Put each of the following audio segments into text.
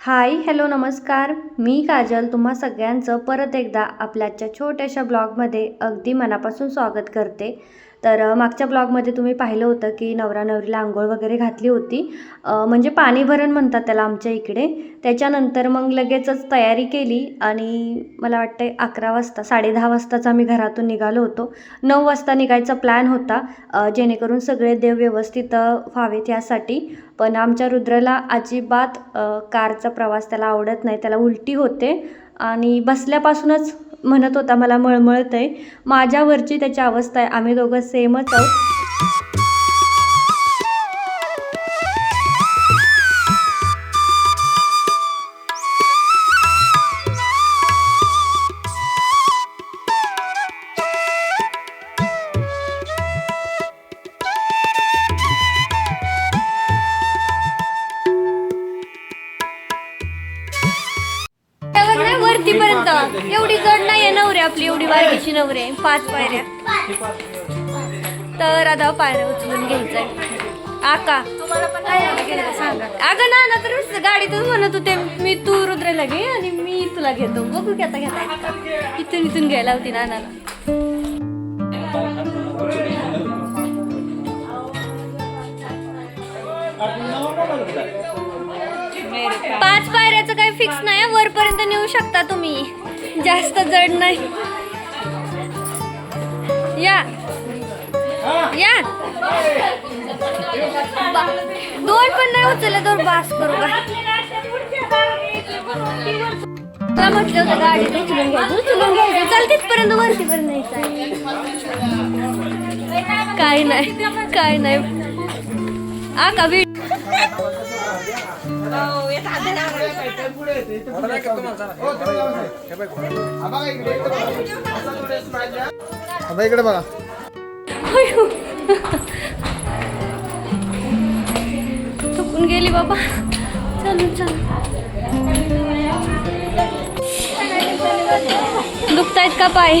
Hi hello नमस्कार. मी काजल. तुम्हा सगळ्यांचं परत एकदा आपल्याच्या छोट्याशा ब्लॉगमध्ये अगदी मनापासून स्वागत करते. तर मागच्या ब्लॉगमध्ये तुम्ही पाहिलं होतं की नवरा नवरीला आंघोळ वगैरे घातली होती. म्हणजे पाणी भरण म्हणतात त्याला आमच्या इकडे. त्याच्यानंतर मग लगेचच तयारी केली आणि मला वाटतं अकरा वाजता साडे दहा वाजताच आम्ही घरातून निघालो होतो. नऊ वाजता निघायचा प्लॅन होता जेणेकरून सगळे देव व्यवस्थित व्हावेत यासाठी. पण आमच्या रुद्रला अजिबात कारचा प्रवास त्याला आवडत नाही त्याला उलटी होते. आणि बसल्यापासूनच म्हणत होता मला मळमळत आहे माझ्यावरची त्याची अवस्था आहे. आम्ही दोघं सेमच आहोत. वरतीपर्यंत एवढी जड आहे नवरे आपली एवढी वारकीची नवरे. पाच पायऱ्या. तर आता पायऱ्या उचलून घ्यायचंय. आका अगं ना ना तर गाडीतच म्हणत होते मी तू रुद्रेला घे आणि मी तुला घेतो. बघू की आता घेता. इथून इथून घ्यायला होती नानाला काही फिक्स नाही वरपर्यंत नेऊ शकता तुम्ही. जास्त जड नाही. या. या. बा- दोन पण नाही उचलले तर बास करू का? तुला म्हटलं होतं गाडी उचलून घ्यायचं. उचलून घ्यायचं. चल तिथपर्यंत वरतीपर्यंत न्यायचं काय नाही काय नाही. आ का वीड आता इकडे बघा. थकून गेली बाबा. चल चल. दुखतायत का पाय?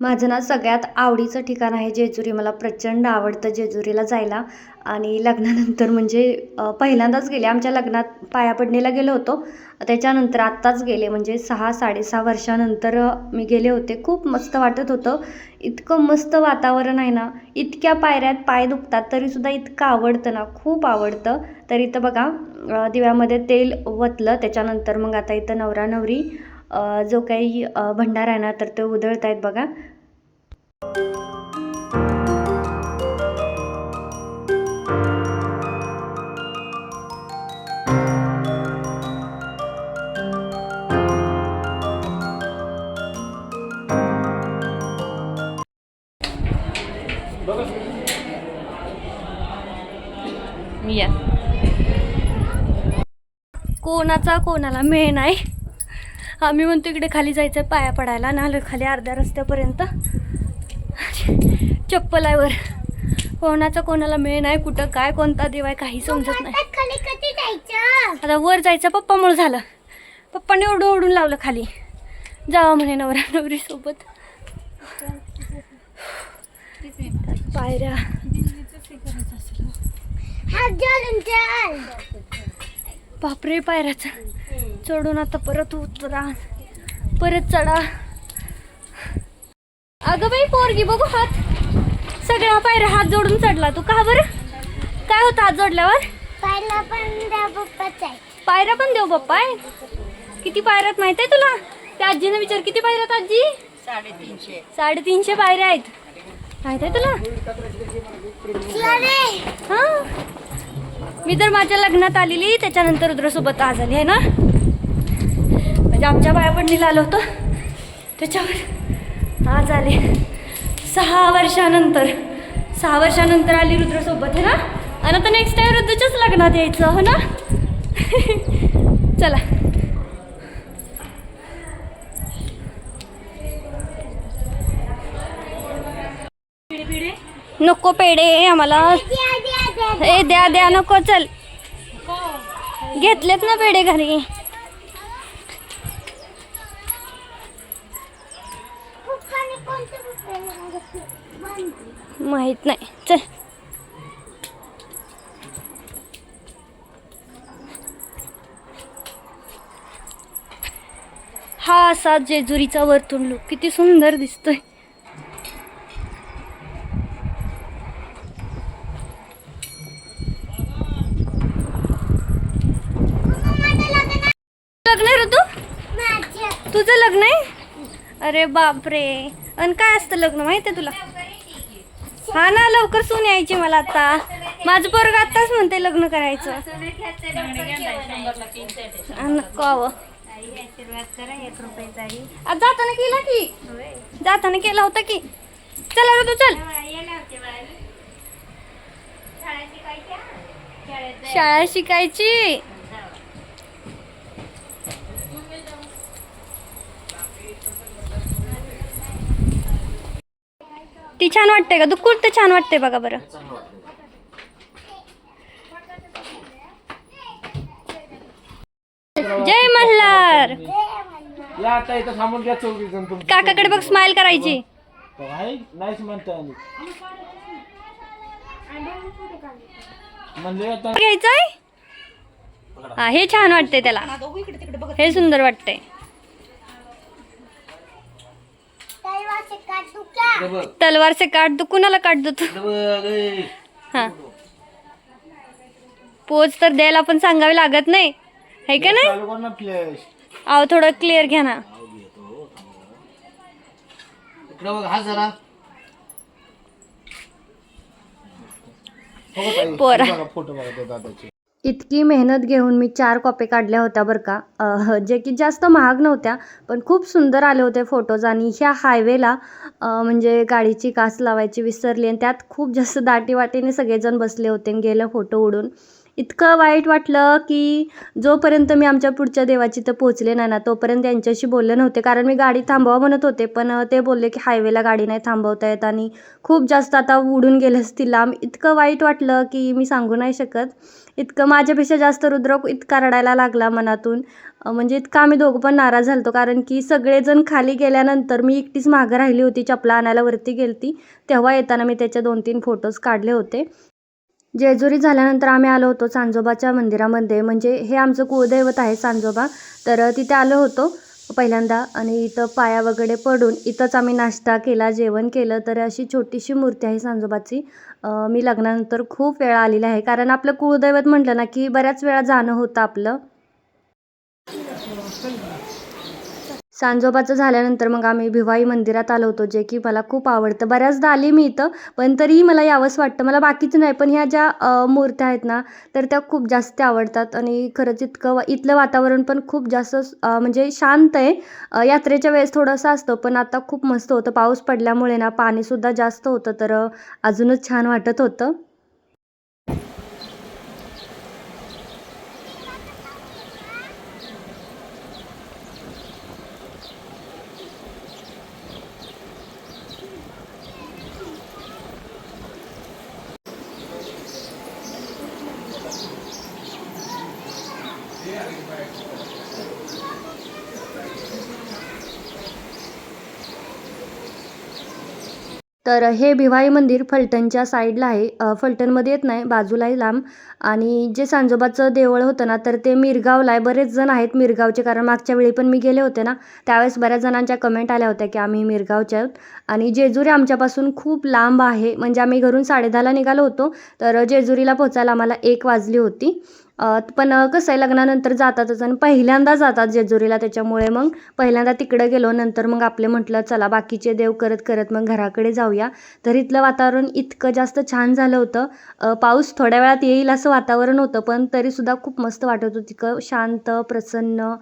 माझं ना सगळ्यात आवडीचं ठिकाण आहे जेजुरी. मला प्रचंड आवडतं जेजुरीला जायला. आणि लग्नानंतर म्हणजे पहिल्यांदाच गेले. आमच्या लग्नात पाया पडणीला गेलो होतो. त्याच्यानंतर आत्ताच गेले. म्हणजे सहा साडेसहा वर्षानंतर मी गेले होते. खूप मस्त वाटत होतं. इतकं मस्त वातावरण आहे ना. इतक्या पायऱ्यात पाय दुखतात तरीसुद्धा इतकं आवडतं ना. खूप आवडतं. तर इथं बघा दिव्यामध्ये तेल वतलं त्याच्यानंतर मग आता इथं नवरा नवरी जो काही भंडार भंडारा आहे ना तर ते उधळत आहेत बघा या. कोणाचा कोणाला मेळ नाही. आम्ही म्हणतो इकडे खाली जायचं पाया पडायला. नालं खाली अर्ध्या रस्त्यापर्यंत. चप्पल आहे वर कोणाचा कोणाला मेळ नाही कुठं काय कोणता देव आहे काही समजत नाही. खाली कधी जायचं? आता वर जायचं पप्पामुळं झालं. पप्पाने ओढून ओढून लावलं खाली. जावा म्हणे नवरा नवरी सोबत. पायऱ्या. बापरे पायऱ्याचं. चढून आता परत उतरा. परत चढा. अगं बाई पोरगी बघू हात. सगळ्या पायऱ्या हात जोडून चढला. तू का बरं? काय होतं हात जोडल्यावर? पाहिला पण पायऱ्या पण देऊ बाप्पा आहे. किती पायऱ्यात माहीत आहे तुला? त्या आजीने विचार किती पायऱ्यात आजी? साडेतीनशे. साडेतीनशे पायऱ्या आहेत. माहीत आहे तुला? हा? मी तर माझ्या लग्नात आलेली त्याच्यानंतर रुद्रसोबत आज आली आहे ना? म्हणजे आमच्या बायापडणीला आलो होतो त्याच्यावर आज आले. सहा वर्षानंतर सहा वर्षानंतर आली रुद्रसोबत आहे ना? आणि आता नेक्स्ट टाइम रुद्रच्याच लग्नात यायचं हो ना? चला. नको पेढे आम्हाला ए द्या द्या नको चल. घेतलेत ना पेढे घरी. माहीत नाही. चल. हा असा जेजुरीचा वरतून लुक किती सुंदर दिसतोय लग्न आहे ऋतू माझ्या तुझं लग्न आहे? अरे बापरे. आणि काय असतं लग्न माहिती आहे तुला? हा ना लवकर सून यायची मला आता. माझं पोरग आत्ताच म्हणते लग्न करायचं. आ, जाताना केला की? जाताना केला होता की? चला ऋतू चल. शाळा शिकायची? ती छान वाटते का? तू कुठं छान वाटते बघा बरं. जय मल्हार. या आता इथं थांबून घ्या चौघी जण तुमची काकाकडे बघ स्माइल करायची. नाहीच म्हणता म्हणजे आता घ्यायचंय? हा हे छान वाटते त्याला. हे सुंदर वाटते तलवारचे काढू का तलवार से काट दो कुणाला काट दो तू हा. पोच तर द्यायला पण सांगावे लागत नाही. है का नाही? अहो थोडं क्लिअर घ्या ना. इकडे बघ जरा. ताई, पोरा. फोटो बघा दादाचे. इतकी मेहनत घेऊन मी चार कॉपी काढल्या होत्या बरं का. जे की जास्त महाग नव्हत्या पण खूप सुंदर आले होते फोटोज आणि ह्या हायवेला म्हणजे गाडीची कास लावायची विसरली आणि त्यात खूप जास्त दाटीवाटीने सगळेजण बसले होते आणि गेलं फोटो उडून. इतकं वाईट वाटलं की जोपर्यंत मी आमच्या पुढच्या देवाची तर पोचले नाही ना तोपर्यंत त्यांच्याशी बोलले नव्हते. कारण मी गाडी थांबवा म्हणत होते पण ते बोलले की हायवेला गाडी नाही थांबवता येत आणि खूप जास्त आता उडून गेले असतील लांब. इतकं वाईट वाटलं की मी सांगू नाही शकत. इतकं माझ्यापेक्षा जास्त रुद्र इतका रडायला लागला मनातून. म्हणजे इतका आम्ही दोघं पण नाराज झालतो कारण की सगळेजण खाली गेल्यानंतर मी एकटीच मागं राहिली होती चपला आणायला वरती गेलती. तेव्हा येताना मी त्याचे दोन तीन फोटोज काढले होते. जेजुरी झाल्यानंतर आम्ही आलो होतो सांजोबाच्या मंदिरामध्ये. म्हणजे हे आमचं कुळदैवत आहे सांजोबा. तर तिथे आलो होतो पहिल्यांदा आणि इथं पाया वगैरे पडून इथंच आम्ही नाश्ता केला जेवण केलं. तर अशी छोटीशी मूर्ती आहे सांजोबाची. मी लग्नानंतर खूप वेळा आलेली आहे. कारण आपलं कुळदैवत म्हटलं ना की बऱ्याच वेळा जाणं होतं आपलं. सांजोबाचं झाल्यानंतर मग आम्ही भिवाई मंदिरात आलो होतो जे की मला खूप आवडतं. बऱ्याचदा आले मी इथं पण तरीही मला यावंच वाटतं. मला बाकीचं नाही पण ह्या ज्या मूर्त्या आहेत ना तर त्या खूप जास्त आवडतात. आणि खरंच इतकं इथलं वातावरण पण खूप जास्त म्हणजे शांत आहे. यात्रेच्या वेळेस थोडंसं असतं पण आता खूप मस्त होतं. पाऊस पडल्यामुळे ना पाणीसुद्धा जास्त होतं तर अजूनच छान वाटत होतं. तर हे भिवाई मंदिर फलटणच्या साईडला आहे. फलटणमध्ये येत नाही बाजूला आहे लांब. आणि जे सांजोबाचं देवळ होतं ना तर ते मिरगावला आहे. बरेच जण आहेत मिरगावचे कारण मागच्या वेळी पण मी गेले होते ना त्यावेळेस बऱ्याच जणांच्या कमेंट आल्या होत्या की आम्ही मिरगावचे आहोत. आणि जेजुरी आमच्यापासून खूप लांब आहे. म्हणजे आम्ही घरून साडेदहाला निघालो होतो तर जेजुरीला पोचायला आम्हाला एक वाजली होती. पण कसं आहे लग्नानंतर जातातच आणि पहिल्यांदा जातात जेजुरीला त्याच्यामुळे मग पहिल्यांदा तिकडं गेलो नंतर मग आपले म्हटलं चला बाकीचे देव करत करत मग घराकडे जाऊया. तर इथलं वातावरण इतकं जास्त छान झालं होतं. पाऊस थोड्या वेळात येईल असं वातावरण होतं पण तरीसुद्धा खूप मस्त वाटत होतं. तितकं शांत प्रसन्न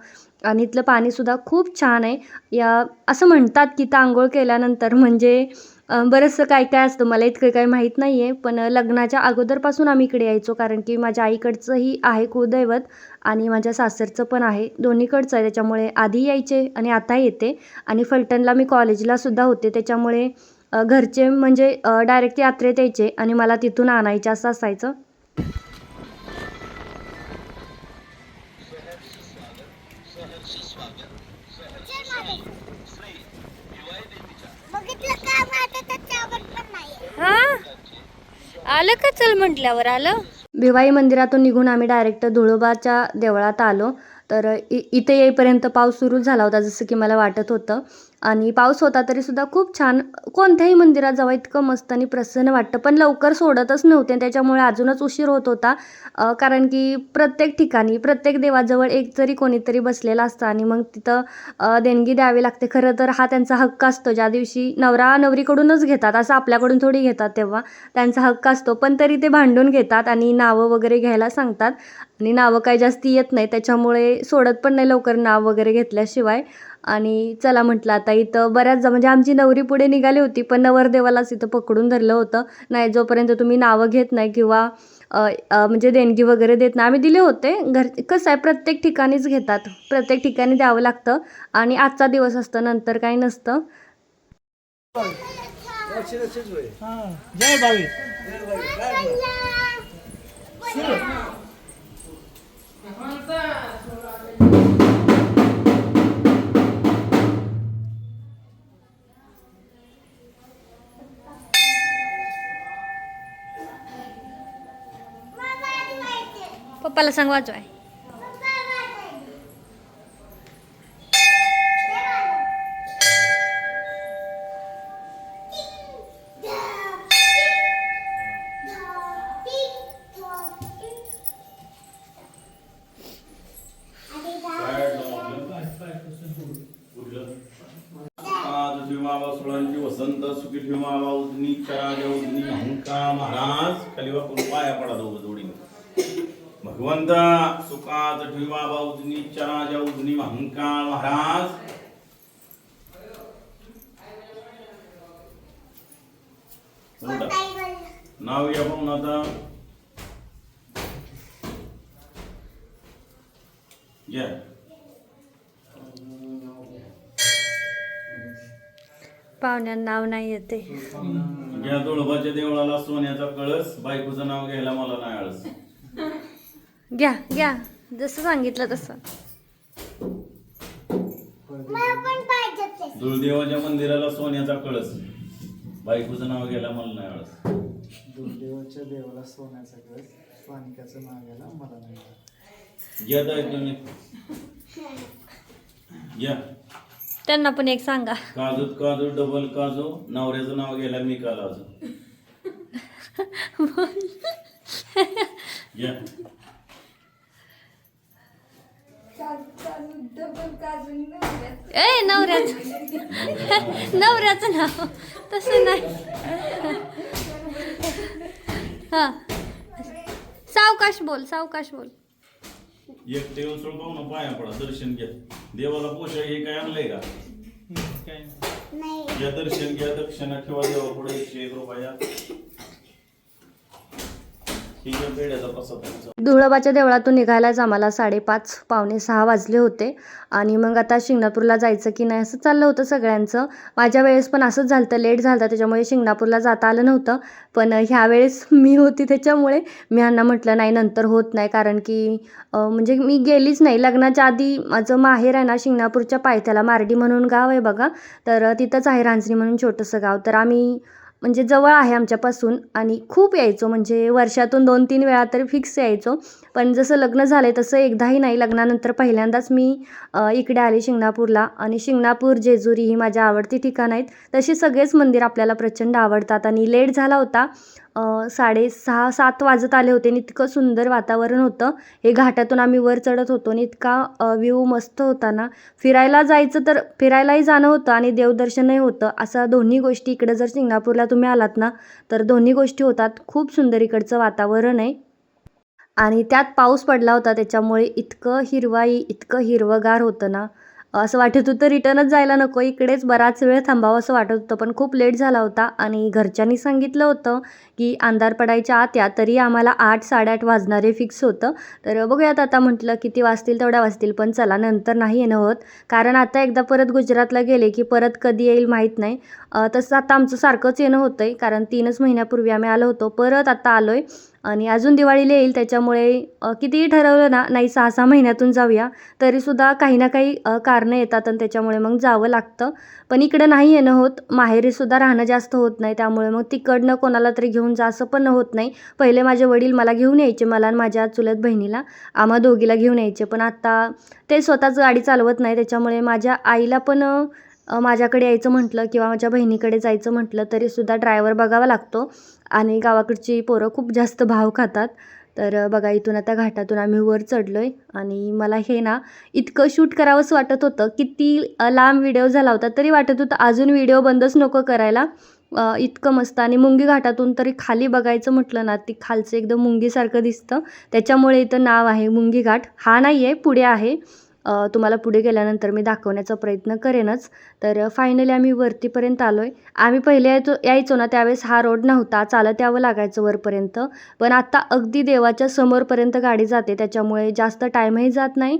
आणि इथलं पाणीसुद्धा खूप छान आहे. या असं म्हणतात की इथं आंघोळ केल्यानंतर म्हणजे बरंचसं काय काय असतं मला इतकं काही माहीत नाही आहे पण लग्नाच्या अगोदरपासून आम्ही इकडे यायचो कारण की माझ्या आईकडचंही आहे कुदैवत आणि माझ्या सासरचं पण आहे दोन्हीकडचं आहे त्याच्यामुळे आधी यायचे आणि आता येते. आणि फलटणला मी कॉलेजला सुद्धा होते त्याच्यामुळे घरचे म्हणजे डायरेक्ट यात्रेत यायचे आणि मला तिथून आणायचे असं असायचं. बघितलं का माझं त्याच्यावर पण नाही हा आलं का चल म्हटल्यावर? आलं? भिवाई मंदिरातून निघून आम्ही डायरेक्ट धुळोबाच्या देवळात आलो. तर इ इथे येईपर्यंत पाऊस सुरू झाला होता जसं की मला वाटत होतं. आणि पाऊस होता तरीसुद्धा खूप छान. कोणत्याही मंदिरात जावं इतकं मस्त आणि प्रसन्न वाटतं. पण लवकर सोडतच नव्हते त्याच्यामुळे अजूनच उशीर होत होता. कारण की प्रत्येक ठिकाणी प्रत्येक देवाजवळ एक जरी कोणीतरी बसलेला असतं आणि मग तिथं देणगी द्यावी लागते. खरं तर हा त्यांचा हक्क असतो. ज्या दिवशी नवरा नवरीकडूनच घेतात असं आपल्याकडून थोडी घेतात तेव्हा त्यांचा हक्क असतो. पण तरी ते भांडून घेतात आणि नावं वगैरे घ्यायला सांगतात. आणि नावं काही जास्ती येत नाही. त्याच्यामुळे सोडत पण नाही लवकर नाव वगैरे घेतल्याशिवाय. आणि चला म्हटलं आता इथं बऱ्याच जा म्हणजे आमची नवरी पुढे निघाली होती पण नवरदेवालाच इथं पकडून धरलं होतं नाही जोपर्यंत तुम्ही नावं घेत नाही किंवा म्हणजे देणगी वगैरे देत नाही आम्ही दिले होते घर कसं आहे प्रत्येक ठिकाणीच घेतात प्रत्येक ठिकाणी द्यावं लागतं आणि आजचा दिवस असतं नंतर काही नसतं जय पप्पाला सांग वाजवाय सोळांची वसंत सुखी ठेवा उजनी चराजा उजनी हंका महाराज कलिवा वाकून पाया पडा दोघं. भगवंता सुखात ठेवावा उजनी चराजा उजनी हंका महाराज. नाव घ्या पाहून आता. घ्या. पाहुण्यांना नाव नाही येते. या तुळबाच्या देवळाला सोन्याचा कळस. बायकोचं नाव घ्यायला मला नाही आळस. घ्या घ्या. जसं सांगितलं तसं. मला पण पाहिजे ते. दुर्देवाच्या मंदिराला सोन्याचा कळस. बायकोचं नाव घ्यायला मला नाही आळस दुर्देवाच्या देवाला सोन्याचा कळस स्वानिकाचं नाव घ्यायला मला नाही आवडत. घ्या ताई तुम्ही. घ्या. त्यांना पण एक सांगा. काजूत काजू डबल काजू. नवऱ्याचं नाव घ्यायला मी का लाजू घ्या. ए नवऱ्याचं. नवऱ्याचं नाव. तसं नाही. हा. सावकाश बोल सावकाश बोल. एक देव सोड पाहू ना पाया पडा दर्शन घ्या. देवाला पोषक हे काय आणलंय का? काय नाही. नाही या दर्शन घ्या दक्षिणा ठेवा देवा पुढे एकशे एक रुपया ठीक आहे पेढ्याचा प्रसाद त्यांचा धुळबाच्या देवळातून निघायलाच आम्हाला साडेपाच पावणे सहा वाजले होते. आणि मग आता शिंगणापूरला जायचं की नाही असं चाललं होतं सगळ्यांचं. माझ्या वेळेस पण असंच झालं होतं लेट झालं होतं त्याच्यामुळे शिंगणापूरला जाता आलं नव्हतं. पण ह्या वेळेस मी होती त्याच्यामुळे मी ह्यांना म्हटलं नाही नंतर होत नाही. कारण की म्हणजे मी गेलीच नाही. लग्नाच्या आधी माझं माहेर आहे ना शिंगणापूरच्या पायथ्याला मार्डी म्हणून गाव आहे बघा. तर तिथंच आहे रांजणी म्हणून छोटंसं गाव. तर आम्ही म्हणजे जवळ आहे आमच्यापासून आणि खूप यायचो म्हणजे वर्षातून दोन तीन वेळा तरी फिक्स यायचो. पण जसं लग्न झालं आहे तसं एकदाही नाही लग्नानंतर पहिल्यांदाच मी इकडे आले शिंगणापूरला. आणि शिंगणापूर जेजुरी ही माझ्या आवडती ठिकाणं आहेत. तशी सगळेच मंदिर आपल्याला प्रचंड आवडतात. आणि लेट झाला होता साडेसहा सात वाजत आले होते. आणि इतकं सुंदर वातावरण होतं. हे घाटातून आम्ही वर चढत होतो. आणि इतका व्ह्यू मस्त होता ना. फिरायला जायचं तर फिरायलाही जाणं होतं आणि देवदर्शनही होतं. असं दोन्ही गोष्टी इकडं जर शिंगणापूरला तुम्ही आलात ना तर दोन्ही गोष्टी होतात. खूप सुंदर इकडचं वातावरण आहे. आणि त्यात पाऊस पडला होता त्याच्यामुळे इतकं हिरवाई इतकं हिरवंगार होतं ना. असं वाटत होतं रिटर्नच जायला नको इकडेच बराच वेळ थांबावं असं वाटत होतं. पण खूप लेट झाला होता आणि घरच्यांनी सांगितलं होतं की अंधार पडायच्या आत या तरी आम्हाला आठ साडेआठ वाजणारे फिक्स होतं. तर बघूयात आता म्हटलं किती वाजतील तेवढ्या वाजतील पण चला नंतर नाही येणं होत. कारण आता एकदा परत गुजरातला गेले की परत कधी येईल माहीत नाही. तसं आता आमचं सारखंच येणं होतं आहे कारण तीनच महिन्यापूर्वी आम्ही आलो होतो. परत आता आलो आहे आणि अजून दिवाळीला येईल त्याच्यामुळे कितीही ठरवलं ना नाही सहा सहा महिन्यातून जाऊया तरीसुद्धा काही ना काही कारणं येतात आणि त्याच्यामुळे मग जावं लागतं. पण इकडं नाही येणं होत माहेरीसुद्धा राहणं जास्त होत नाही त्यामुळे मग तिकडनं कोणाला तरी घेऊन जा असं पण होत नाही. पहिले माझे वडील मला घेऊन यायचे मला आणि माझ्या चुलत बहिणीला. आम्हा दोघीला घेऊन यायचे पण आता ते स्वतःच गाडी चालवत नाही त्याच्यामुळे माझ्या आईला पण माझ्याकडे यायचं म्हटलं किंवा माझ्या बहिणीकडे जायचं म्हटलं तरीसुद्धा ड्रायव्हर बघावा लागतो. आणि गावाकडची पोरं खूप जास्त भाव खातात. तर बघा इथून आता घाटातून आम्ही वर चढलो आहे आणि मला हे ना इतकं शूट करावंसं वाटत होतं किती लांब व्हिडिओ झाला होता तरी वाटत होतं अजून व्हिडिओ बंदच नको करायला. इतकं मस्त आणि मुंगी घाटातून तरी खाली बघायचं म्हटलं ना ती खालचं एकदम मुंगीसारखं दिसतं. त्याच्यामुळे इथं नाव आहे मुंगी घाट. हा नाही आहे पुढे आहे. तुम्हाला पुढे गेल्यानंतर मी दाखवण्याचा प्रयत्न करेनच. तर फायनली आम्ही वरतीपर्यंत आलो आहे आम्ही पहिले यायचो यायचो ना त्यावेळेस हा रोड नव्हता चालत यावं लागायचं वरपर्यंत. पण आत्ता अगदी देवाच्या समोरपर्यंत गाडी जाते त्याच्यामुळे जास्त टाईमही जात नाही.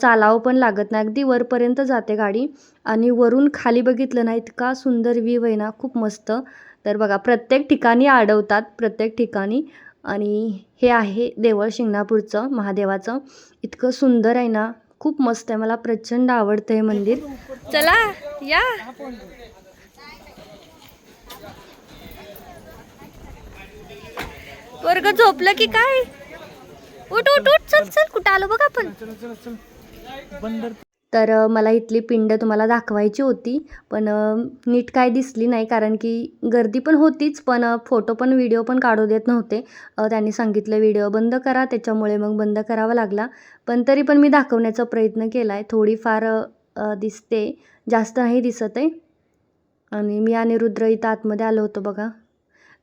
चालावं पण लागत नाही. अगदी वरपर्यंत जाते गाडी. आणि वरून खाली बघितलं ना इतका सुंदर व्ह्यू आहे ना खूप मस्त. तर बघा प्रत्येक ठिकाणी अडवतात प्रत्येक ठिकाणी. आणि हे आहे देवळ शिंगणापूरचं महादेवाचं. इतकं सुंदर आहे ना खूप मस्त आहे. मला प्रचंड आवडतं हे मंदिर. चला या. वर्ग झोपलं की काय? उठ उठ उठ. चल चल. कुठं आलो बघ आपण. बंदर तर मला इथली पिंड तुम्हाला दाखवायची होती पण नीट काय दिसली नाही कारण की गर्दी पण होतीच पण फोटो पण व्हिडिओ पण काढू देत नव्हते. त्यांनी सांगितलं व्हिडिओ बंद करा त्याच्यामुळे मग बंद करावा लागला. पण तरी पण मी दाखवण्याचा प्रयत्न केला आहे थोडीफार दिसते जास्त नाही दिसत आहे आणि मी आणि रुद्र इथं आतमध्ये आलो होतो बघा.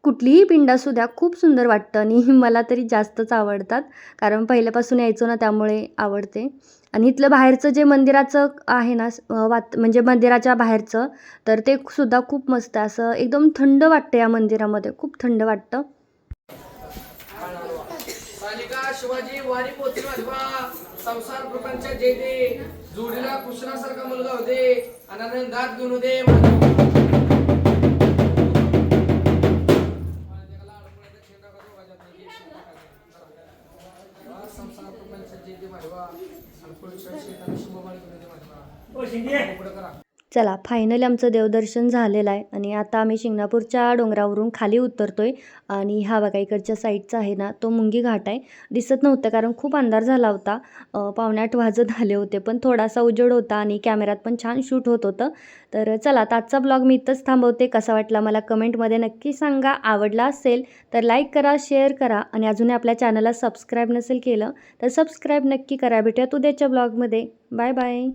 कुठलीही पिंड असू द्या खूप सुंदर वाटतं आणि मला तरी जास्तच आवडतात. कारण पहिल्यापासून यायचो ना त्यामुळे आवडते. आणि इथलं बाहेरचं जे मंदिराचं आहे ना वात म्हणजे मंदिराच्या बाहेरचं तर ते सुद्धा खूप मस्त आहे. असं एकदम थंड वाटतं या मंदिरामध्ये. खूप थंड वाटतं. शिवाजी वारी वाजवा संसार प्रपंच जे दे जोडीला कृष्णासारखा मुलगा होते. अनानंद दात घेऊन होते. संसार प्रपंच जे दे वाजवा आणि शिंदे. पुढे करा. चला फायनली आमचं देवदर्शन झालेलं आहे. आणि आता आम्ही शिंगणापूरच्या डोंगरावरून खाली उतरतोय. आणि हा बघा इकडच्या साईडचा आहे ना तो मुंगी घाट आहे. दिसत नव्हतं कारण खूप अंधार झाला होता. पावणे आठ वाजत आले होते पण थोडासा उजेड होता आणि कॅमेऱ्यात पण छान शूट होत होतं. तर चला आता आजचा ब्लॉग मी इथंच थांबवते. कसा वाटला मला कमेंटमध्ये नक्की सांगा. आवडला असेल तर लाईक करा शेअर करा. आणि अजूनही आपल्या चॅनलला सबस्क्राईब नसेल केलं तर सबस्क्राईब नक्की करा. भेटूयात उद्याच्या ब्लॉगमध्ये बाय बाय